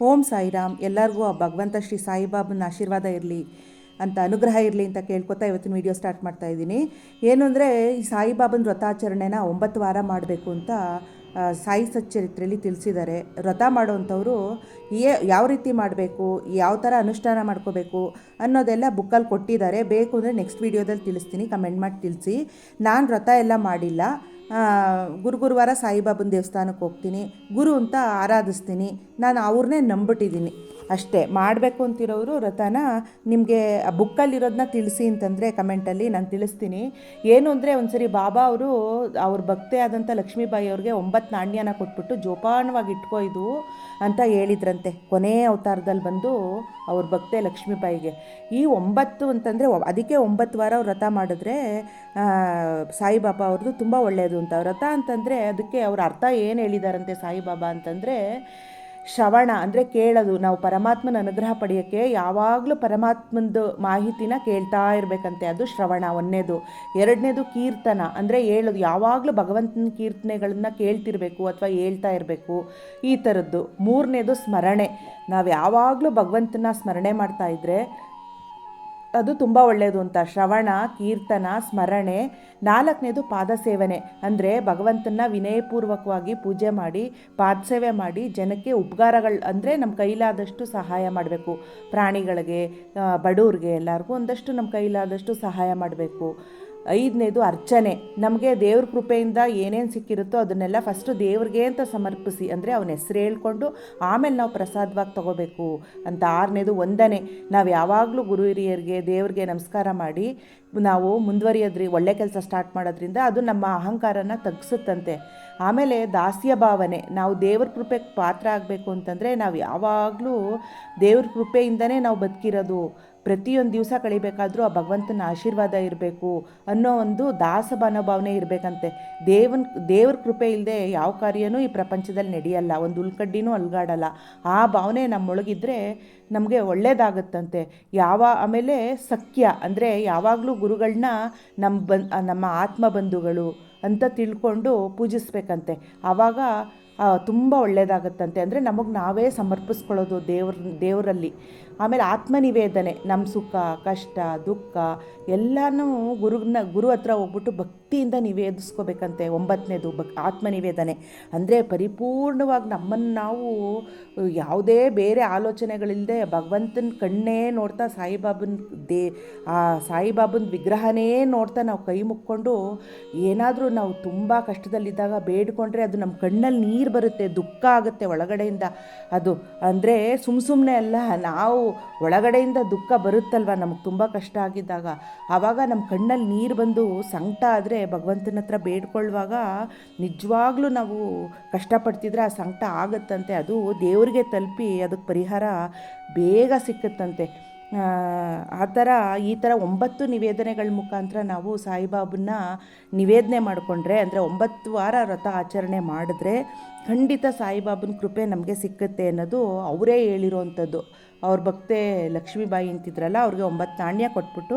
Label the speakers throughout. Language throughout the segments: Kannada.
Speaker 1: ಓಂ ಸಾಯಿರಾಮ್, ಎಲ್ಲರಿಗೂ ಆ ಭಗವಂತ ಶ್ರೀ ಸಾಯಿಬಾಬನ ಆಶೀರ್ವಾದ ಇರಲಿ ಅಂತ ಅನುಗ್ರಹ ಇರಲಿ ಅಂತ ಕೇಳ್ಕೊತಾ ಇವತ್ತಿನ ವಿಡಿಯೋ ಸ್ಟಾರ್ಟ್ ಮಾಡ್ತಾ ಇದ್ದೀನಿ. ಏನು ಅಂದರೆ ಈ ಸಾಯಿಬಾಬನ ವ್ರತಾಚರಣೆನ ಒಂಬತ್ತು ವಾರ ಮಾಡಬೇಕು ಅಂತ ಸಾಯಿ ಸಚ್ಚರಿತ್ರೆಯಲ್ಲಿ ತಿಳಿಸಿದ್ದಾರೆ. ವ್ರತ ಮಾಡೋವಂಥವ್ರು ಏ ಯಾವ ರೀತಿ ಮಾಡಬೇಕು, ಯಾವ ಥರ ಅನುಷ್ಠಾನ ಮಾಡ್ಕೋಬೇಕು ಅನ್ನೋದೆಲ್ಲ ಬುಕ್ಕಲ್ಲಿ ಕೊಟ್ಟಿದ್ದಾರೆ. ಬೇಕು ಅಂದರೆ ನೆಕ್ಸ್ಟ್ ವೀಡಿಯೋದಲ್ಲಿ ತಿಳಿಸ್ತೀನಿ. ಕಮೆಂಟ್ ಮಾಡಿ ತಿಳಿಸಿ. ನಾನು ವ್ರತ ಎಲ್ಲ ಮಾಡಿಲ್ಲ. ಗುರು ಗುರುವಾರ ಸಾಯಿಬಾಬನ ದೇವಸ್ಥಾನಕ್ಕೆ ಹೋಗ್ತೀನಿ. ಗುರು ಅಂತ ಆರಾಧಿಸ್ತೀನಿ. ನಾನು ಅವ್ರನ್ನೇ ನಂಬಿಟ್ಟಿದ್ದೀನಿ. ಅಷ್ಟೇ. ಮಾಡಬೇಕು ಅಂತಿರೋರು ವ್ರತನ ನಿಮಗೆ ಬುಕ್ಕಲ್ಲಿರೋದನ್ನ ತಿಳಿಸಿ ಅಂತಂದರೆ ಕಮೆಂಟಲ್ಲಿ ನಾನು ತಿಳಿಸ್ತೀನಿ. ಏನು ಅಂದರೆ ಒಂದ್ಸರಿ ಬಾಬಾ ಅವರು ಅವ್ರ ಭಕ್ತೆ ಆದಂಥ ಲಕ್ಷ್ಮೀಬಾಯಿ ಅವ್ರಿಗೆ ಒಂಬತ್ತು ನಾಣ್ಯನ ಕೊಟ್ಬಿಟ್ಟು ಜೋಪಾನವಾಗಿ ಇಟ್ಕೋ ಇದು ಅಂತ ಹೇಳಿದ್ರಂತೆ. ಕೊನೆಯ ಅವತಾರದಲ್ಲಿ ಬಂದು ಅವ್ರ ಭಕ್ತೆ ಲಕ್ಷ್ಮೀಬಾಯಿಗೆ. ಈ ಒಂಬತ್ತು ಅಂತಂದರೆ ಅದಕ್ಕೆ ಒಂಬತ್ತು ವಾರ ವ್ರತ ಮಾಡಿದ್ರೆ ಸಾಯಿಬಾಬಾ ಅವ್ರದ್ದು ತುಂಬ ಒಳ್ಳೆಯದು ಅಂತ. ವ್ರತ ಅಂತಂದರೆ ಅದಕ್ಕೆ ಅವ್ರ ಅರ್ಥ ಏನು ಹೇಳಿದಾರಂತೆ ಸಾಯಿಬಾಬಾ ಅಂತಂದರೆ ಶ್ರವಣ ಅಂದರೆ ಕೇಳೋದು. ನಾವು ಪರಮಾತ್ಮನ ಅನುಗ್ರಹ ಪಡೆಯೋಕ್ಕೆ ಯಾವಾಗಲೂ ಪರಮಾತ್ಮಂದು ಮಾಹಿತಿನ ಕೇಳ್ತಾ ಇರಬೇಕಂತೆ. ಅದು ಶ್ರವಣ ಒಂದನೇದು. ಎರಡನೇದು ಕೀರ್ತನ ಅಂದರೆ ಹೇಳೋದು. ಯಾವಾಗಲೂ ಭಗವಂತನ ಕೀರ್ತನೆಗಳನ್ನು ಕೇಳ್ತಿರ್ಬೇಕು ಅಥವಾ ಹೇಳ್ತಾ ಇರಬೇಕು. ಈ ಥರದ್ದು ಮೂರನೇದು ಸ್ಮರಣೆ. ನಾವು ಯಾವಾಗಲೂ ಭಗವಂತನ ಸ್ಮರಣೆ ಮಾಡ್ತಾ ಇದ್ದರೆ ಅದು ತುಂಬ ಒಳ್ಳೆಯದು ಅಂತ. ಶ್ರವಣ, ಕೀರ್ತನ, ಸ್ಮರಣೆ, ನಾಲ್ಕನೇದು ಪಾದಸೇವನೆ. ಅಂದರೆ ಭಗವಂತನ ವಿನಯಪೂರ್ವಕವಾಗಿ ಪೂಜೆ ಮಾಡಿ, ಪಾದಸೇವೆ ಮಾಡಿ ಜನಕ್ಕೆ ಉಪಕಾರಗಳು ಅಂದರೆ ನಮ್ಮ ಕೈಲಾದಷ್ಟು ಸಹಾಯ ಮಾಡಬೇಕು. ಪ್ರಾಣಿಗಳಿಗೆ ಬಡವ್ರಿಗೆ ಎಲ್ಲರಿಗೂ ಒಂದಷ್ಟು ನಮ್ಮ ಕೈಲಾದಷ್ಟು ಸಹಾಯ ಮಾಡಬೇಕು. ಐದನೇದು ಅರ್ಚನೆ. ನಮಗೆ ದೇವ್ರ ಕೃಪೆಯಿಂದ ಏನೇನು ಸಿಕ್ಕಿರುತ್ತೋ ಅದನ್ನೆಲ್ಲ ಫಸ್ಟು ದೇವ್ರಿಗೆ ಅಂತ ಸಮರ್ಪಿಸಿ, ಅಂದರೆ ಅವನ ಹೆಸರು ಹೇಳ್ಕೊಂಡು ಆಮೇಲೆ ನಾವು ಪ್ರಸಾದವಾಗಿ ತಗೋಬೇಕು ಅಂತ. ಆರನೇದು ಒಂದನೇ. ನಾವು ಯಾವಾಗಲೂ ಗುರು ಹಿರಿಯರಿಗೆ ದೇವ್ರಿಗೆ ನಮಸ್ಕಾರ ಮಾಡಿ, ನಾವು ಮುಂದುವರಿಯೋದ್ರಿ, ಒಳ್ಳೆ ಕೆಲಸ ಸ್ಟಾರ್ಟ್ ಮಾಡೋದ್ರಿಂದ ಅದು ನಮ್ಮ ಅಹಂಕಾರನ ತಗ್ಸುತ್ತಂತೆ. ಆಮೇಲೆ ದಾಸ್ಯ ಭಾವನೆ. ನಾವು ದೇವ್ರ ಕೃಪೆಗೆ ಪಾತ್ರ ಆಗಬೇಕು ಅಂತಂದರೆ ನಾವು ಯಾವಾಗಲೂ ದೇವ್ರ ಕೃಪೆಯಿಂದನೇ ನಾವು ಬದುಕಿರೋದು. ಪ್ರತಿಯೊಂದು ದಿವಸ ಕಳಿಬೇಕಾದ್ರೂ ಆ ಭಗವಂತನ ಆಶೀರ್ವಾದ ಇರಬೇಕು ಅನ್ನೋ ಒಂದು ದಾಸ ಮನೋಭಾವನೆ ಇರಬೇಕಂತೆ. ದೇವನ್, ದೇವ್ರ ಕೃಪೆ ಇಲ್ಲದೆ ಯಾವ ಕಾರ್ಯನೂ ಈ ಪ್ರಪಂಚದಲ್ಲಿ ನಡೆಯಲ್ಲ. ಒಂದು ಉಲ್ಕಡ್ಡಿನೂ ಅಲ್ಗಾಡಲ್ಲ. ಆ ಭಾವನೆ ನಮ್ಮೊಳಗಿದ್ರೆ ನಮಗೆ ಒಳ್ಳೇದಾಗುತ್ತಂತೆ. ಯಾವ ಆಮೇಲೆ ಸಖ್ಯ, ಅಂದರೆ ಯಾವಾಗಲೂ ಗುರುಗಳನ್ನ ನಮ್ಮ ಬನ್ ನಮ್ಮ ಆತ್ಮ ಬಂಧುಗಳು ಅಂತ ತಿಳ್ಕೊಂಡು ಪೂಜಿಸ್ಬೇಕಂತೆ. ಆವಾಗ ತುಂಬ ಒಳ್ಳೆಯದಾಗತ್ತಂತೆ ಅಂದರೆ ನಮಗೆ ನಾವೇ ಸಮರ್ಪಿಸ್ಕೊಳ್ಳೋದು ದೇವ್ರ, ದೇವರಲ್ಲಿ. ಆಮೇಲೆ ಆತ್ಮನಿವೇದನೆ ನಮ್ಮ ಸುಖ, ಕಷ್ಟ, ದುಃಖ, ಎಲ್ಲನೂ ಗುರುನ ಗುರು ಹತ್ರ ಹೋಗ್ಬಿಟ್ಟು ಭಕ್ತಿಯಿಂದ ನಿವೇದಿಸ್ಕೋಬೇಕಂತೆ. ಒಂಬತ್ತನೇದು ಭಕ್, ಆತ್ಮನಿವೇದನೆ. ಅಂದರೆ ಪರಿಪೂರ್ಣವಾಗಿ ನಮ್ಮನ್ನು ನಾವು ಯಾವುದೇ ಬೇರೆ ಆಲೋಚನೆಗಳಿಲ್ಲದೆ ಭಗವಂತನ ಕಣ್ಣೇ ನೋಡ್ತಾ, ಸಾಯಿಬಾಬನ ದೇ, ಆ ಸಾಯಿಬಾಬನ ವಿಗ್ರಹನೇ ನೋಡ್ತಾ ನಾವು ಕೈ ಮುಕ್ಕೊಂಡು ಏನಾದರೂ ನಾವು ತುಂಬ ಕಷ್ಟದಲ್ಲಿದ್ದಾಗ ಬೇಡ್ಕೊಂಡ್ರೆ ಅದು ನಮ್ಮ ಕಣ್ಣಲ್ಲಿ ನೀರು ಬರುತ್ತೆ, ದುಃಖ ಆಗುತ್ತೆ ಒಳಗಡೆಯಿಂದ. ಅದು ಅಂದರೆ ಸುಮ್ಮ ಸುಮ್ಮನೆ ಅಲ್ಲ, ನಾವು ಒಳಗಡೆಯಿಂದ ದುಃಖ ಬರುತ್ತಲ್ವ? ನಮಗೆ ತುಂಬ ಕಷ್ಟ ಆಗಿದ್ದಾಗ. ಆವಾಗ ನಮ್ಮ ಕಣ್ಣಲ್ಲಿ ನೀರು ಬಂದು ಸಂಕಟ ಆದರೆ ಭಗವಂತನ ಹತ್ರ ಬೇಡ್ಕೊಳ್ಳುವಾಗ ನಿಜವಾಗ್ಲೂ ನಾವು ಕಷ್ಟಪಡ್ತಿದ್ರೆ ಆ ಸಂಕಟ ಆಗುತ್ತಂತೆ. ಅದು ದೇವರಿಗೆ ತಲುಪಿ ಅದಕ್ಕೆ ಪರಿಹಾರ ಬೇಗ ಸಿಕ್ಕುತ್ತಂತೆ. ಆ ಥರ ಈ ಥರ ಒಂಬತ್ತು ನಿವೇದನೆಗಳ ಮುಖಾಂತರ ನಾವು ಸಾಯಿಬಾಬನ್ನ ನಿವೇದನೆ ಮಾಡಿಕೊಂಡ್ರೆ, ಅಂದರೆ ಒಂಬತ್ತು ವಾರ ವ್ರತ ಆಚರಣೆ ಮಾಡಿದ್ರೆ ಖಂಡಿತ ಸಾಯಿಬಾಬನ ಕೃಪೆ ನಮಗೆ ಸಿಕ್ಕುತ್ತೆ ಅನ್ನೋದು ಅವರೇ ಹೇಳಿರೋವಂಥದ್ದು ಅವ್ರ ಭಕ್ತೆ ಲಕ್ಷ್ಮೀಬಾಯಿ ಅಂತಿದ್ರಲ್ಲ, ಅವ್ರಿಗೆ ಒಂಬತ್ತು ನಾಣ್ಯ ಕೊಟ್ಬಿಟ್ಟು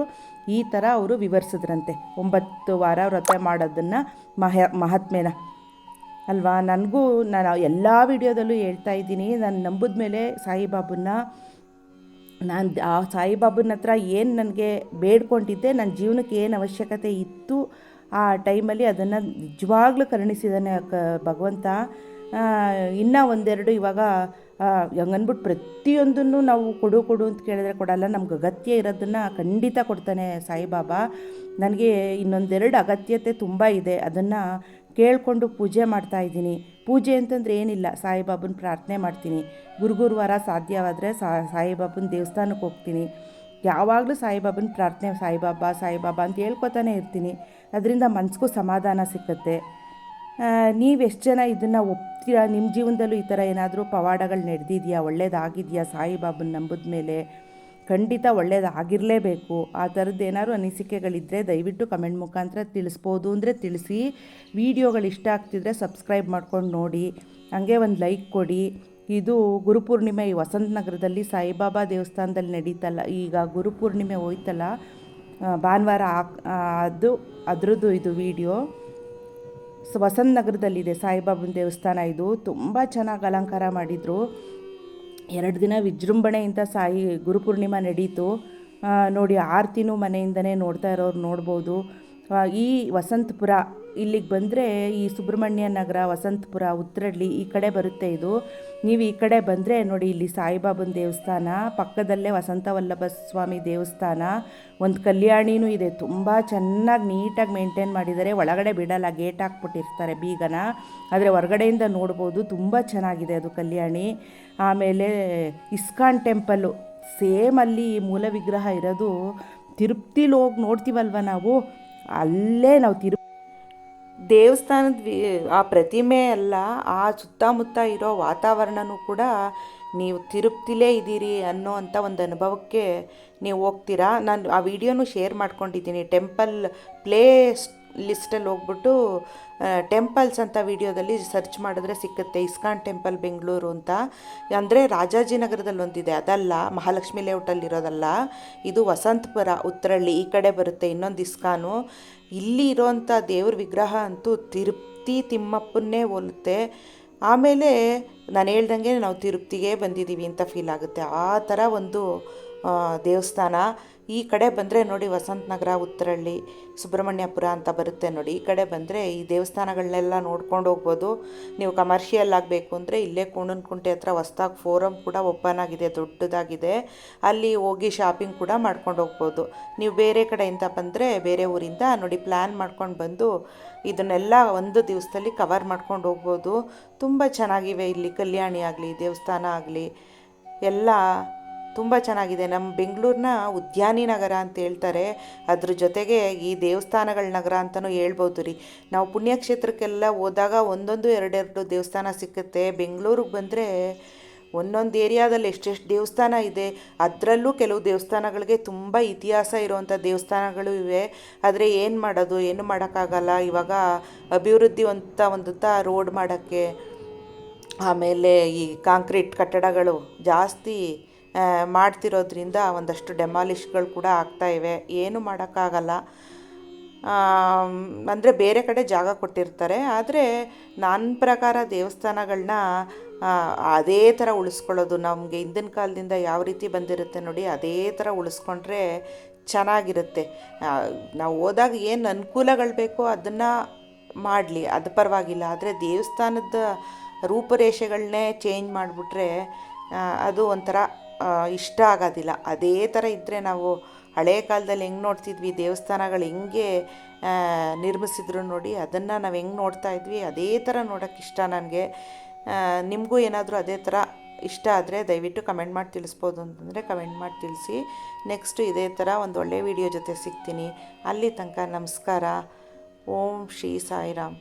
Speaker 1: ಈ ಥರ ಅವರು ವಿವರಿಸಿದ್ರಂತೆ. ಒಂಬತ್ತು ವಾರ ವ್ರತ ಮಾಡೋದನ್ನು ಮಹ ಮಹಾತ್ಮೆನ ಅಲ್ವಾ? ನನಗೂ ನಾನು ಎಲ್ಲ ವಿಡಿಯೋದಲ್ಲೂ ಹೇಳ್ತಾ ಇದ್ದೀನಿ, ನಾನು ನಂಬಿದ ಮೇಲೆ ಸಾಯಿಬಾಬನ್ನ, ನಾನು ಆ ಸಾಯಿಬಾಬನ ಹತ್ರ ಏನು ನನಗೆ ಬೇಡ್ಕೊಂಡಿದ್ದೆ ನನ್ನ ಜೀವನಕ್ಕೆ ಏನು ಅವಶ್ಯಕತೆ ಇತ್ತು, ಆ ಟೈಮಲ್ಲಿ ಅದನ್ನು ನಿಜವಾಗ್ಲೂ ಕರುಣಿಸಿದ್ದಾನೆ ಭಗವಂತ. ಇನ್ನೂ ಒಂದೆರಡು ಇವಾಗ ಹಂಗನ್ಬಿಟ್ಟು ಪ್ರತಿಯೊಂದನ್ನು ನಾವು ಕೊಡು ಕೊಡು ಅಂತ ಕೇಳಿದ್ರೆ ಕೊಡಲ್ಲ ನಮ್ಗೆ ಅಗತ್ಯ ಇರೋದನ್ನು ಖಂಡಿತ ಕೊಡ್ತಾನೆ ಸಾಯಿಬಾಬಾ. ನನಗೆ ಇನ್ನೊಂದೆರಡು ಅಗತ್ಯತೆ ತುಂಬ ಇದೆ, ಅದನ್ನು ಕೇಳಿಕೊಂಡು ಪೂಜೆ ಮಾಡ್ತಾ ಇದ್ದೀನಿ. ಪೂಜೆ ಅಂತಂದರೆ ಏನಿಲ್ಲ, ಸಾಯಿಬಾಬನ ಪ್ರಾರ್ಥನೆ ಮಾಡ್ತೀನಿ. ಗುರು ಗುರುವಾರ ಸಾಧ್ಯವಾದರೆ ಸಾಯಿಬಾಬನ ದೇವಸ್ಥಾನಕ್ಕೆ ಹೋಗ್ತೀನಿ. ಯಾವಾಗಲೂ ಸಾಯಿಬಾಬನ ಪ್ರಾರ್ಥನೆ, ಸಾಯಿಬಾಬಾ ಸಾಯಿಬಾಬಾ ಅಂತ ಹೇಳ್ಕೊತಾನೆ ಇರ್ತೀನಿ. ಅದರಿಂದ ಮನ್ಸಿಗೂ ಸಮಾಧಾನ ಸಿಕ್ಕುತ್ತೆ. ನೀವು ಎಷ್ಟು ಜನ ಇದನ್ನು ಒಪ್ತೀರಾ? ನಿಮ್ಮ ಜೀವನದಲ್ಲೂ ಈ ಥರ ಏನಾದರೂ ಪವಾಡಗಳು ನಡೆದಿದೆಯಾ? ಒಳ್ಳೇದಾಗಿದೆಯಾ? ಸಾಯಿಬಾಬನ ನಂಬಿದ ಮೇಲೆ ಖಂಡಿತ ಒಳ್ಳೇದಾಗಿರಲೇಬೇಕು. ಆ ಥರದ್ದು ಏನಾದ್ರು ಅನಿಸಿಕೆಗಳಿದ್ದರೆ ದಯವಿಟ್ಟು ಕಮೆಂಟ್ ಮುಖಾಂತರ ತಿಳಿಸ್ಬೋದು ಅಂದರೆ ತಿಳಿಸಿ. ವಿಡಿಯೋಗಳು ಇಷ್ಟ ಆಗ್ತಿದ್ರೆ ಸಬ್ಸ್ಕ್ರೈಬ್ ಮಾಡ್ಕೊಂಡು ನೋಡಿ. ಹಂಗೆ ಒಂದು ಲೈಕ್ ಕೊಡಿ. ಇದು ಗುರುಪೂರ್ಣಿಮೆ ಈ ವಸಂತ ನಗರದಲ್ಲಿ ಸಾಯಿಬಾಬಾ ದೇವಸ್ಥಾನದಲ್ಲಿ ನಡೀತಲ್ಲ. ಈಗ ಗುರುಪೂರ್ಣಿಮೆ ಹೋಯ್ತಲ್ಲ. ಭಾನುವಾರ ಅದು, ಅದರದ್ದು ಇದು ವಿಡಿಯೋ. ವಸಂತ ನಗರದಲ್ಲಿದೆ ಸಾಯಿಬಾಬನ ದೇವಸ್ಥಾನ. ಇದು ತುಂಬ ಚೆನ್ನಾಗಿ ಅಲಂಕಾರ ಮಾಡಿದರು. ಎರಡು ದಿನ ವಿಜೃಂಭಣೆಯಿಂದ ಸಾಯಿ ಗುರುಪೂರ್ಣಿಮಾ ನಡೀತು. ನೋಡಿ ಆರತಿನೂ ಮನೆಯಿಂದನೇ ನೋಡ್ತಾ ಇರೋರು ನೋಡ್ಬೋದು. ಈ ವಸಂತಪುರ ಇಲ್ಲಿಗೆ ಬಂದರೆ ಈ ಸುಬ್ರಹ್ಮಣ್ಯ ನಗರ, ವಸಂತಪುರ, ಉತ್ತರಳ್ಳಿ ಈ ಕಡೆ ಬರುತ್ತೆ ಇದು. ನೀವು ಈ ಕಡೆ ಬಂದರೆ ನೋಡಿ ಇಲ್ಲಿ ಸಾಯಿಬಾಬನ ದೇವಸ್ಥಾನ, ಪಕ್ಕದಲ್ಲೇ ವಸಂತ ವಲ್ಲಭ ಸ್ವಾಮಿ ದೇವಸ್ಥಾನ. ಒಂದು ಕಲ್ಯಾಣಿನೂ ಇದೆ, ತುಂಬ ಚೆನ್ನಾಗಿ ನೀಟಾಗಿ ಮೇಂಟೈನ್ ಮಾಡಿದ್ದಾರೆ. ಒಳಗಡೆ ಬಿಡಲ್ಲ, ಗೇಟ್ ಹಾಕ್ಬಿಟ್ಟಿರ್ತಾರೆ ಬೀಗನ. ಆದರೆ ಹೊರಗಡೆಯಿಂದ ನೋಡ್ಬೋದು, ತುಂಬ ಚೆನ್ನಾಗಿದೆ ಅದು ಕಲ್ಯಾಣಿ. ಆಮೇಲೆ ಇಸ್ಕಾನ್ ಟೆಂಪಲ್ಲು ಸೇಮ್ ಅಲ್ಲಿ ಮೂಲ ವಿಗ್ರಹ ಇರೋದು. ತಿರುಪ್ತಿಲಿ ಹೋಗಿ ನೋಡ್ತೀವಲ್ವ ನಾವು? ಅಲ್ಲೇ ನಾವು ತಿರು ದೇವಸ್ಥಾನದ ಆ ಪ್ರತಿಮೆ ಅಲ್ಲ ಆ ಸುತ್ತಮುತ್ತ ಇರೋ ವಾತಾವರಣನೂ ಕೂಡ ನೀವು ತಿರುಪ್ತಿಲೇ ಇದ್ದೀರಿ ಅನ್ನೋ ಅಂಥ ಒಂದು ಅನುಭವಕ್ಕೆ ನೀವು ಹೋಗ್ತೀರಾ? ನಾನು ಆ ವಿಡಿಯೋನು ಶೇರ್ ಮಾಡ್ಕೊಂಡಿದ್ದೀನಿ. ಟೆಂಪಲ್ ಪ್ಲೇ ಲಿಸ್ಟಲ್ಲಿ ಹೋಗ್ಬಿಟ್ಟು ಟೆಂಪಲ್ಸ್ ಅಂತ ವಿಡಿಯೋದಲ್ಲಿ ಸರ್ಚ್ ಮಾಡಿದ್ರೆ ಸಿಕ್ಕುತ್ತೆ. ಇಸ್ಕಾನ್ ಟೆಂಪಲ್ ಬೆಂಗಳೂರು ಅಂತ. ಅಂದರೆ ರಾಜಾಜಿನಗರದಲ್ಲಿ ಒಂದಿದೆ. ಅದಲ್ಲ, ಮಹಾಲಕ್ಷ್ಮಿ ಲೇಔಟಲ್ಲಿರೋದಲ್ಲ ಇದು ವಸಂತಪುರ, ಉತ್ತರಳ್ಳಿ, ಈ ಕಡೆ ಬರುತ್ತೆ. ಇನ್ನೊಂದು ಇಸ್ಕಾನು. ಇಲ್ಲಿ ಇರೋವಂಥ ದೇವ್ರ ವಿಗ್ರಹ ಅಂತೂ ತಿರುಪ್ತಿ ತಿಮ್ಮಪ್ಪನ್ನೇ ಹೋಲುತ್ತೆ. ಆಮೇಲೆ ನಾನು ಹೇಳ್ದಂಗೆ ನಾವು ತಿರುಪ್ತಿಗೆ ಬಂದಿದ್ದೀವಿ ಅಂತ ಫೀಲ್ ಆಗುತ್ತೆ. ಆ ಥರ ಒಂದು ದೇವಸ್ಥಾನ. ಈ ಕಡೆ ಬಂದರೆ ನೋಡಿ ವಸಂತ ನಗರ, ಉತ್ತರಳ್ಳಿ ಸುಬ್ರಹ್ಮಣ್ಯಪುರ ಅಂತ ಬರುತ್ತೆ ನೋಡಿ. ಈ ಕಡೆ ಬಂದರೆ ಈ ದೇವಸ್ಥಾನಗಳನ್ನೆಲ್ಲ ನೋಡ್ಕೊಂಡು ಹೋಗ್ಬೋದು. ನೀವು ಕಮರ್ಷಿಯಲ್ ಆಗಬೇಕು ಅಂದರೆ ಇಲ್ಲೇ ಕುಂಟೆ ಹತ್ರ ಹೊಸ್ದಾಗಿ ಫೋರಮ್ ಕೂಡ ಓಪನ್ ಆಗಿದೆ, ದೊಡ್ಡದಾಗಿದೆ. ಅಲ್ಲಿ ಹೋಗಿ ಶಾಪಿಂಗ್ ಕೂಡ ಮಾಡ್ಕೊಂಡು ಹೋಗ್ಬೋದು. ನೀವು ಬೇರೆ ಕಡೆಯಿಂದ ಬಂದರೆ ಬೇರೆ ಊರಿಂದ ನೋಡಿ ಪ್ಲ್ಯಾನ್ ಮಾಡ್ಕೊಂಡು ಬಂದು ಇದನ್ನೆಲ್ಲ ಒಂದು ದಿವಸದಲ್ಲಿ ಕವರ್ ಮಾಡ್ಕೊಂಡು ಹೋಗ್ಬೋದು. ತುಂಬ ಚೆನ್ನಾಗಿವೆ ಇಲ್ಲಿ ಕಲ್ಯಾಣಿ ಆಗಲಿ, ದೇವಸ್ಥಾನ ಆಗಲಿ, ಎಲ್ಲ ತುಂಬ ಚೆನ್ನಾಗಿದೆ. ನಮ್ಮ ಬೆಂಗಳೂರನ್ನ ಉದ್ಯಾನಿ ನಗರ ಅಂತ ಹೇಳ್ತಾರೆ. ಅದ್ರ ಜೊತೆಗೆ ಈ ದೇವಸ್ಥಾನಗಳ ನಗರ ಅಂತಲೂ ಹೇಳ್ಬೋದು ರೀ. ನಾವು ಪುಣ್ಯಕ್ಷೇತ್ರಕ್ಕೆಲ್ಲ ಹೋದಾಗ ಒಂದೊಂದು ಎರಡೆರಡು ದೇವಸ್ಥಾನ ಸಿಕ್ಕುತ್ತೆ. ಬೆಂಗಳೂರಿಗೆ ಬಂದರೆ ಒಂದೊಂದು ಏರಿಯಾದಲ್ಲಿ ಎಷ್ಟೆಷ್ಟು ದೇವಸ್ಥಾನ ಇದೆ. ಅದರಲ್ಲೂ ಕೆಲವು ದೇವಸ್ಥಾನಗಳಿಗೆ ತುಂಬ ಇತಿಹಾಸ ಇರುವಂಥ ದೇವಸ್ಥಾನಗಳು ಇವೆ. ಆದರೆ ಏನು ಮಾಡೋದು? ಏನು ಮಾಡೋಕ್ಕಾಗಲ್ಲ. ಇವಾಗ ಅಭಿವೃದ್ಧಿ ಅಂತ ಒಂದಂಥ ರೋಡ್ ಮಾಡೋಕ್ಕೆ, ಆಮೇಲೆ ಈ ಕಾಂಕ್ರೀಟ್ ಕಟ್ಟಡಗಳು ಜಾಸ್ತಿ ಮಾಡ್ತಿರೋದ್ರಿಂದ ಒಂದಷ್ಟು ಡೆಮಾಲಿಷ್ಗಳು ಕೂಡ ಆಗ್ತಾ ಇವೆ. ಏನು ಮಾಡೋಕ್ಕಾಗಲ್ಲ. ಅಂದರೆ ಬೇರೆ ಕಡೆ ಜಾಗ ಕೊಟ್ಟಿರ್ತಾರೆ. ಆದರೆ ನನ್ನ ಪ್ರಕಾರ ದೇವಸ್ಥಾನಗಳನ್ನ ಅದೇ ಥರ ಉಳಿಸ್ಕೊಳ್ಳೋದು. ನಮಗೆ ಹಿಂದಿನ ಕಾಲದಿಂದ ಯಾವ ರೀತಿ ಬಂದಿರುತ್ತೆ ನೋಡಿ, ಅದೇ ಥರ ಉಳಿಸ್ಕೊಂಡ್ರೆ ಚೆನ್ನಾಗಿರುತ್ತೆ. ನಾವು ಹೋದಾಗ ಏನು ಅನುಕೂಲಗಳು ಬೇಕೋ ಅದನ್ನು ಮಾಡಲಿ. ಅದು ಪರವಾಗಿಲ್ಲ. ಆದರೆ ದೇವಸ್ಥಾನದ ರೂಪುರೇಷೆಗಳನ್ನೇ ಚೇಂಜ್ ಮಾಡಿಬಿಟ್ರೆ ಅದು ಒಂಥರ ಇಷ್ಟ ಆಗೋದಿಲ್ಲ. ಅದೇ ಥರ ಇದ್ದರೆ ನಾವು ಹಳೆ ಕಾಲದಲ್ಲಿ ಹೆಂಗೆ ನೋಡ್ತಿದ್ವಿ, ದೇವಸ್ಥಾನಗಳು ಹೆಂಗೆ ನಿರ್ಮಿಸಿದ್ರು ನೋಡಿ ಅದನ್ನು ನಾವು ಹೆಂಗೆ ನೋಡ್ತಾ ಇದ್ವಿ, ಅದೇ ಥರ ನೋಡೋಕ್ಕೆ ಇಷ್ಟ ನನಗೆ. ನಿಮಗೂ ಏನಾದರೂ ಅದೇ ಥರ ಇಷ್ಟ ಆದರೆ ದಯವಿಟ್ಟು ಕಮೆಂಟ್ ಮಾಡಿ ತಿಳಿಸ್ಬೋದು ಅಂತಂದರೆ ಕಮೆಂಟ್ ಮಾಡಿ ತಿಳಿಸಿ. ನೆಕ್ಸ್ಟು ಇದೇ ಥರ ಒಂದು ಒಳ್ಳೆಯ ವಿಡಿಯೋ ಜೊತೆ ಸಿಗ್ತೀನಿ. ಅಲ್ಲಿ ತನಕ ನಮಸ್ಕಾರ. ಓಂ ಶ್ರೀ ಸಾಯಿರಾಮ್.